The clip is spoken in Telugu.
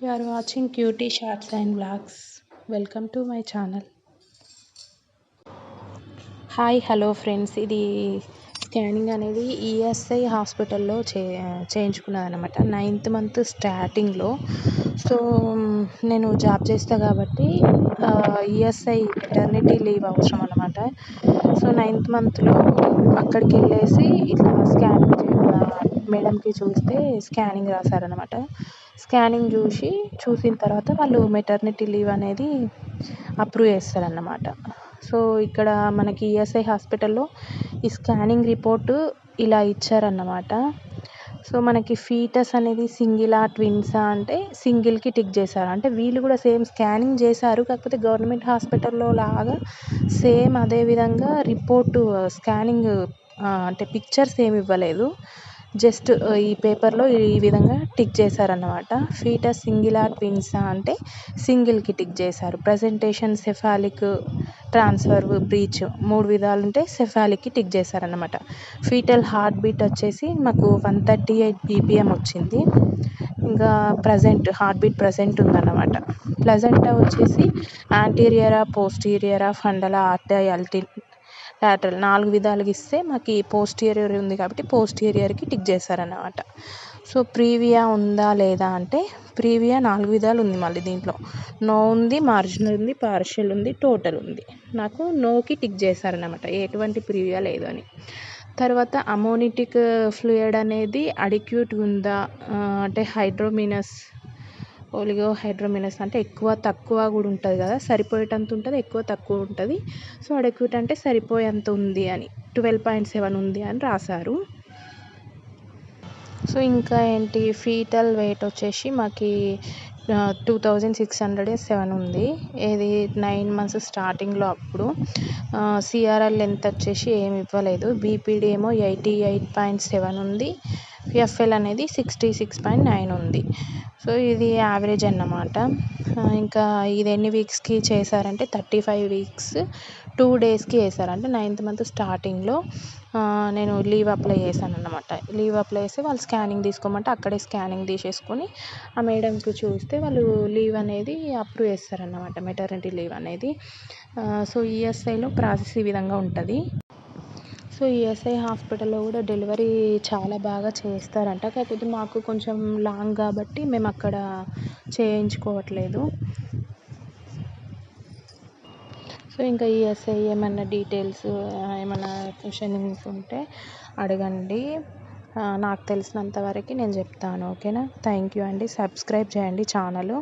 You are watching cutie shorts and vlogs welcome to my channel hi hello friends ఇది స్కానింగ్ అనేది ఈఎస్ఐ హాస్పిటల్లో చే చేయించుకున్నది అనమాట నైన్త్ మంత్ స్టార్టింగ్లో సో నేను జాబ్ చేస్తా కాబట్టి ఈఎస్ఐ మెటర్నిటీ లీవ్ అవసరం అనమాట సో నైన్త్ మంత్లో అక్కడికి వెళ్ళేసి ఇట్లా స్కానింగ్ మేడంకి చూస్తే స్కానింగ్ రాశారనమాట స్కానింగ్ చూసి చూసిన తర్వాత వాళ్ళు మెటర్నిటీ లీవ్ అనేది అప్రూవ్ చేస్తారన్నమాట. సో ఇక్కడ మనకి ఈఎస్ఐ హాస్పిటల్లో ఈ స్కానింగ్ రిపోర్టు ఇలా ఇచ్చారన్నమాట. సో మనకి ఫీటస్ అనేది సింగిలా ట్విన్సా అంటే సింగిల్కి టిక్ చేశారు. అంటే వీళ్ళు కూడా సేమ్ స్కానింగ్ చేశారు కాకపోతే గవర్నమెంట్ హాస్పిటల్లో లాగా సేమ్ అదే విధంగా రిపోర్టు స్కానింగ్ అంటే పిక్చర్స్ ఏమి ఇవ్వలేదు. జస్ట్ ఈ పేపర్లో ఈ విధంగా టిక్ చేశారన్నమాట. ఫీటస్ సింగిలా ట్విన్సా అంటే సింగిల్కి టిక్ చేశారు. ప్రజెంటేషన్ సెఫాలిక్ ట్రాన్స్ఫర్ బ్రీచ్ మూడు విధాలు ఉంటే సెఫాలిక్కి టిక్ చేశారన్నమాట. ఫీటల్ హార్ట్ బీట్ వచ్చేసి మాకు వన్ థర్టీ ఎయిట్ బీపీఎం వచ్చింది. ఇంకా ప్రజెంట్ హార్ట్ బీట్ ప్రజెంట్ ఉందన్నమాట. ప్లజెంటా వచ్చేసి యాంటీరియరా పోస్టీరియరా ఫండలా ఆర్టై అల్టి లాటరల్ నాలుగు విధాలుగా ఇస్తే మాకు పోస్టీరియర్ ఉంది కాబట్టి పోస్టీరియర్కి టిక్ చేశారన్నమాట. సో ప్రీవియా ఉందా లేదా అంటే ప్రీవియా నాలుగు విధాలు ఉంది మళ్ళీ దీంట్లో. నో ఉంది మార్జినల్ ఉంది పార్షియల్ ఉంది టోటల్ ఉంది. నాకు నోకి టిక్ చేశారనమాట ఎటువంటి ప్రీవియా లేదు అని. తర్వాత అమోనిటిక్ ఫ్లూయిడ్ అనేది అడిక్యూట్ ఉందా అంటే హైడ్రోమినస్ ఓలిగో హైడ్రోమినస్ అంటే ఎక్కువ తక్కువ కూడా ఉంటుంది కదా సరిపోయేటంత ఉంటుంది ఎక్కువ తక్కువ ఉంటుంది. సో అడెక్యూట్ అంటే సరిపోయేంత ఉంది అని ట్వెల్వ్ పాయింట్ సెవెన్ ఉంది అని రాశారు. సో ఇంకా ఏంటి ఫీటల్ వెయిట్ వచ్చేసి మాకి two thousand six hundred seven ఉంది. ఇది నైన్ మంత్స్ స్టార్టింగ్లో అప్పుడు. సిఆర్ఎల్ లెంత్ వచ్చేసి ఏమి ఇవ్వలేదు. బీపీడీ ఏమో ఎయిటీ ఎయిట్ పాయింట్ సెవెన్ ఉంది. ఎఫ్ఎల్ అనేది సిక్స్టీ సిక్స్ పాయింట్ నైన్ ఉంది. సో ఇది యావరేజ్ అన్నమాట. ఇంకా ఇది ఎన్ని వీక్స్కి చేశారంటే థర్టీ ఫైవ్ వీక్స్ టూ డేస్కి వేశారు అంటే నైన్త్ మంత్ స్టార్టింగ్లో నేను లీవ్ అప్లై చేశాను అనమాట లీవ్ అప్లై చేస్తే వాళ్ళు స్కానింగ్ తీసుకోమంటే అక్కడే స్కానింగ్ తీసేసుకొని ఆ మేడంకి చూస్తే వాళ్ళు లీవ్ అనేది అప్రూవ్ చేస్తారన్నమాట. మెటర్నిటీ లీవ్ అనేది. సో ఈఎస్ఐలో ప్రాసెస్ ఈ విధంగా ఉంటుంది. సో ఈఎస్ఐ హాస్పిటల్లో కూడా డెలివరీ చాలా బాగా చేస్తారంట. కాకపోతే మాకు కొంచెం లాంగ్ కాబట్టి మేము అక్కడ చేయించుకోవట్లేదు. సో ఇంకా ఈఎస్ఐ ఏమన్నా డీటెయిల్స్ ఏమన్నా క్వశ్చనింగ్స్ ఉంటే అడగండి. నాకు తెలిసినంత వరకు నేను చెప్తాను ఓకేనా? థ్యాంక్ యూ అండి. సబ్స్క్రైబ్ చేయండి ఛానల్.